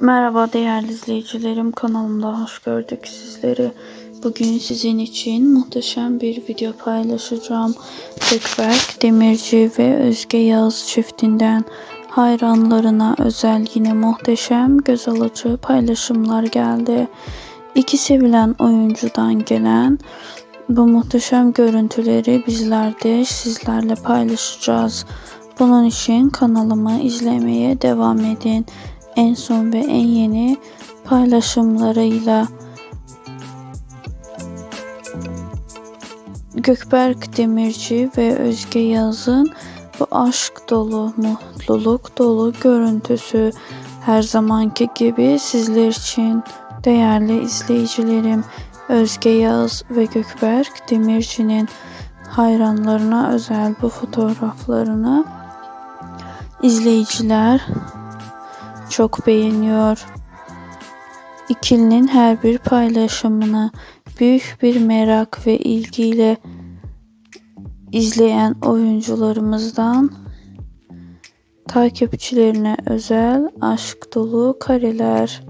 Merhaba değerli izleyicilerim kanalımda hoş gördük sizleri. Bugün sizin için muhteşem bir video paylaşacağım. Gökberk Demirci ve Özge Yağız çiftinden hayranlarına özel yine muhteşem göz alıcı paylaşımlar geldi. İki sevilen oyuncudan gelen bu muhteşem görüntüleri bizler de sizlerle paylaşacağız. Bunun için kanalımı izlemeye devam edin. En son ve en yeni paylaşımlarıyla. Gökberk Demirci ve Özge Yaz'ın bu aşk dolu, mutluluk dolu görüntüsü her zamanki gibi sizler için değerli izleyicilerim. Özge Yağız ve Gökberk Demirci'nin hayranlarına özel bu fotoğraflarını izleyiciler çok beğeniyor. İkilinin her bir paylaşımını büyük bir merak ve ilgiyle izleyen oyuncularımızdan takipçilerine özel aşk dolu kareler.